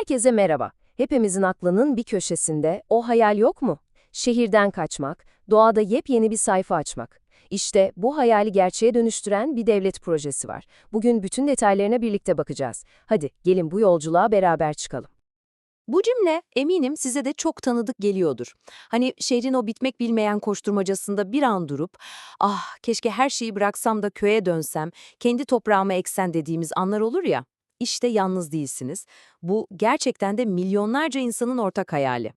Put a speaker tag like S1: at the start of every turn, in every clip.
S1: Herkese merhaba. Hepimizin aklının bir köşesinde o hayal yok mu? Şehirden kaçmak, doğada yepyeni bir sayfa açmak. İşte bu hayali gerçeğe dönüştüren bir devlet projesi var. Bugün bütün detaylarına birlikte bakacağız. Hadi gelin bu yolculuğa beraber çıkalım.
S2: Bu cümle eminim size de çok tanıdık geliyordur. Hani şehrin o bitmek bilmeyen koşturmacasında bir an durup, ah keşke her şeyi bıraksam da köye dönsem, kendi toprağıma eksen dediğimiz anlar olur ya. İşte yalnız değilsiniz. Bu gerçekten de milyonlarca insanın ortak hayali.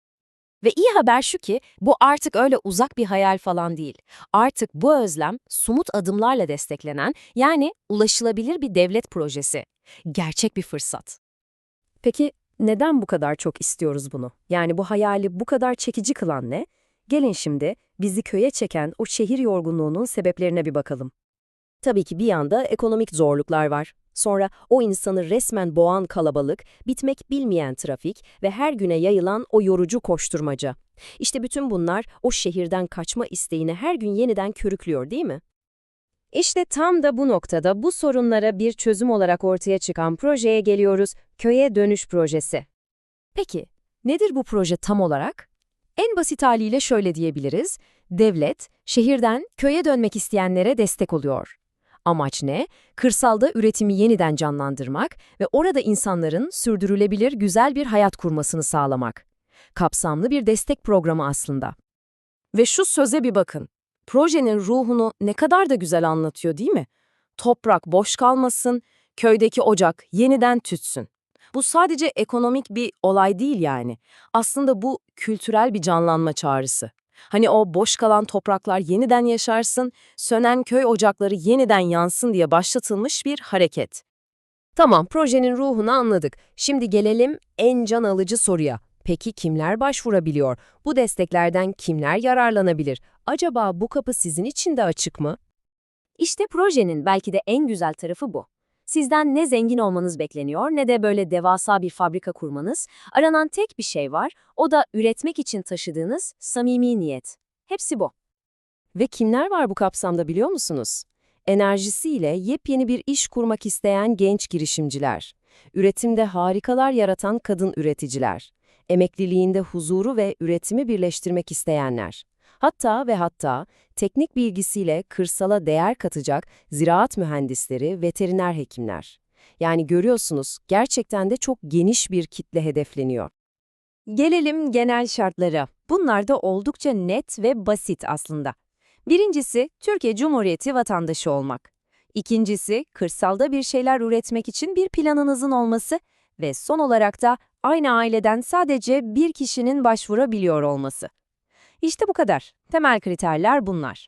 S1: Ve iyi haber şu ki bu artık öyle uzak bir hayal falan değil. Artık bu özlem somut adımlarla desteklenen yani ulaşılabilir bir devlet projesi. Gerçek bir fırsat. Peki neden bu kadar çok istiyoruz bunu? Yani bu hayali bu kadar çekici kılan ne? Gelin şimdi bizi köye çeken o şehir yorgunluğunun sebeplerine bir bakalım. Tabii ki bir yanda ekonomik zorluklar var. Sonra o insanı resmen boğan kalabalık, bitmek bilmeyen trafik ve her güne yayılan o yorucu koşturmaca. İşte bütün bunlar o şehirden kaçma isteğini her gün yeniden körüklüyor değil mi? İşte tam da bu noktada bu sorunlara bir çözüm olarak ortaya çıkan projeye geliyoruz, Köye Dönüş Projesi. Peki, nedir bu proje tam olarak? En basit haliyle şöyle diyebiliriz, devlet, şehirden köye dönmek isteyenlere destek oluyor. Amaç ne? Kırsalda üretimi yeniden canlandırmak ve orada insanların sürdürülebilir güzel bir hayat kurmasını sağlamak. Kapsamlı bir destek programı aslında.
S2: Ve şu söze bir bakın. Projenin ruhunu ne kadar da güzel anlatıyor değil mi? Toprak boş kalmasın, köydeki ocak yeniden tütsün. Bu sadece ekonomik bir olay değil yani. Aslında bu kültürel bir canlanma çağrısı. Hani o boş kalan topraklar yeniden yaşarsın, sönen köy ocakları yeniden yansın diye başlatılmış bir hareket.
S1: Tamam, projenin ruhunu anladık. Şimdi gelelim en can alıcı soruya. Peki kimler başvurabiliyor? Bu desteklerden kimler yararlanabilir? Acaba bu kapı sizin için de açık mı? İşte projenin belki de en güzel tarafı bu. Sizden ne zengin olmanız bekleniyor ne de böyle devasa bir fabrika kurmanız. Aranan tek bir şey var, o da üretmek için taşıdığınız samimi niyet. Hepsi bu. Ve kimler var bu kapsamda biliyor musunuz? Enerjisiyle yepyeni bir iş kurmak isteyen genç girişimciler, üretimde harikalar yaratan kadın üreticiler, emekliliğinde huzuru ve üretimi birleştirmek isteyenler. Hatta ve hatta teknik bilgisiyle kırsala değer katacak ziraat mühendisleri, veteriner hekimler. Yani görüyorsunuz gerçekten de çok geniş bir kitle hedefleniyor. Gelelim genel şartlara. Bunlar da oldukça net ve basit aslında. Birincisi, Türkiye Cumhuriyeti vatandaşı olmak. İkincisi, kırsalda bir şeyler üretmek için bir planınızın olması ve son olarak da aynı aileden sadece bir kişinin başvurabiliyor olması. İşte bu kadar. Temel kriterler bunlar.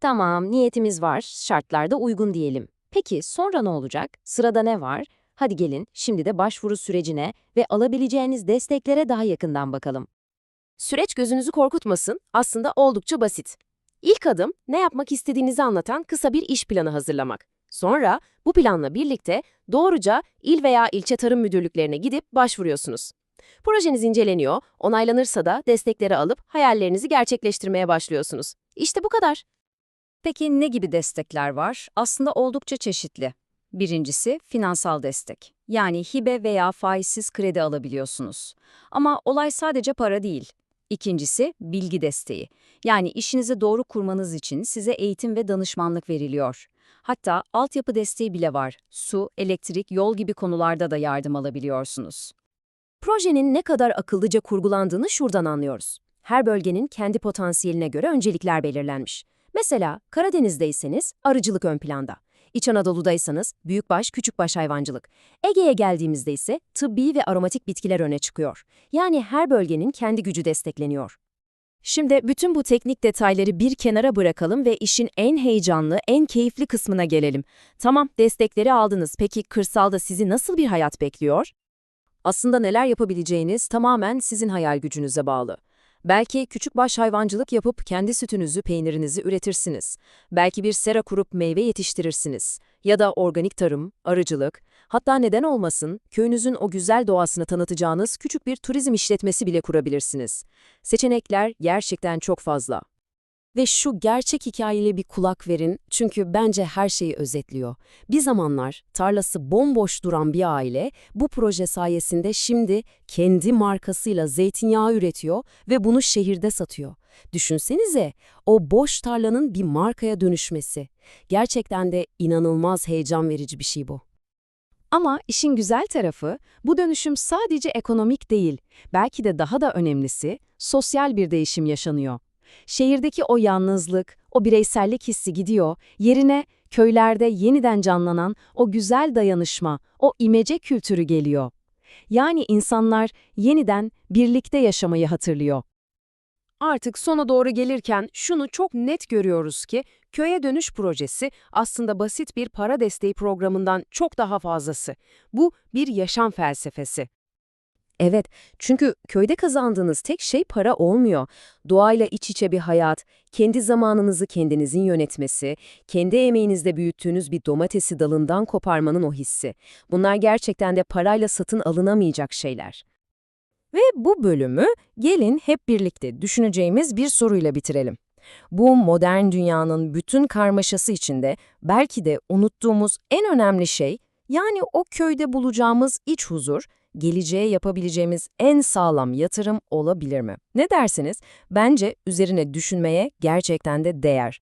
S1: Tamam, niyetimiz var, şartlar da uygun diyelim. Peki sonra ne olacak? Sırada ne var? Hadi gelin şimdi de başvuru sürecine ve alabileceğiniz desteklere daha yakından bakalım. Süreç gözünüzü korkutmasın, aslında oldukça basit. İlk adım, ne yapmak istediğinizi anlatan kısa bir iş planı hazırlamak. Sonra bu planla birlikte doğruca il veya ilçe tarım müdürlüklerine gidip başvuruyorsunuz. Projeniz inceleniyor, onaylanırsa da destekleri alıp hayallerinizi gerçekleştirmeye başlıyorsunuz. İşte bu kadar. Peki ne gibi destekler var? Aslında oldukça çeşitli. Birincisi finansal destek. Yani hibe veya faizsiz kredi alabiliyorsunuz. Ama olay sadece para değil. İkincisi bilgi desteği. Yani işinizi doğru kurmanız için size eğitim ve danışmanlık veriliyor. Hatta altyapı desteği bile var. Su, elektrik, yol gibi konularda da yardım alabiliyorsunuz. Projenin ne kadar akıllıca kurgulandığını şuradan anlıyoruz. Her bölgenin kendi potansiyeline göre öncelikler belirlenmiş. Mesela Karadeniz'deyseniz arıcılık ön planda. İç Anadolu'daysanız büyükbaş, küçükbaş hayvancılık. Ege'ye geldiğimizde ise tıbbi ve aromatik bitkiler öne çıkıyor. Yani her bölgenin kendi gücü destekleniyor. Şimdi bütün bu teknik detayları bir kenara bırakalım ve işin en heyecanlı, en keyifli kısmına gelelim. Tamam, destekleri aldınız. Peki kırsalda sizi nasıl bir hayat bekliyor? Aslında neler yapabileceğiniz tamamen sizin hayal gücünüze bağlı. Belki küçükbaş hayvancılık yapıp kendi sütünüzü, peynirinizi üretirsiniz. Belki bir sera kurup meyve yetiştirirsiniz. Ya da organik tarım, arıcılık, hatta neden olmasın, köyünüzün o güzel doğasını tanıtacağınız küçük bir turizm işletmesi bile kurabilirsiniz. Seçenekler gerçekten çok fazla. Ve şu gerçek hikayeye bir kulak verin çünkü bence her şeyi özetliyor. Bir zamanlar tarlası bomboş duran bir aile bu proje sayesinde şimdi kendi markasıyla zeytinyağı üretiyor ve bunu şehirde satıyor. Düşünsenize o boş tarlanın bir markaya dönüşmesi. Gerçekten de inanılmaz heyecan verici bir şey bu.
S2: Ama işin güzel tarafı bu dönüşüm sadece ekonomik değil, belki de daha da önemlisi sosyal bir değişim yaşanıyor. Şehirdeki o yalnızlık, o bireysellik hissi gidiyor, yerine köylerde yeniden canlanan o güzel dayanışma, o imece kültürü geliyor. Yani insanlar yeniden birlikte yaşamayı hatırlıyor.
S1: Artık sona doğru gelirken şunu çok net görüyoruz ki köye dönüş projesi aslında basit bir para desteği programından çok daha fazlası. Bu bir yaşam felsefesi. Evet, çünkü köyde kazandığınız tek şey para olmuyor. Doğayla iç içe bir hayat, kendi zamanınızı kendinizin yönetmesi, kendi emeğinizde büyüttüğünüz bir domatesi dalından koparmanın o hissi. Bunlar gerçekten de parayla satın alınamayacak şeyler. Ve bu bölümü gelin hep birlikte düşüneceğimiz bir soruyla bitirelim. Bu modern dünyanın bütün karmaşası içinde belki de unuttuğumuz en önemli şey, yani o köyde bulacağımız iç huzur, geleceğe yapabileceğimiz en sağlam yatırım olabilir mi? Ne dersiniz? Bence üzerine düşünmeye gerçekten de değer.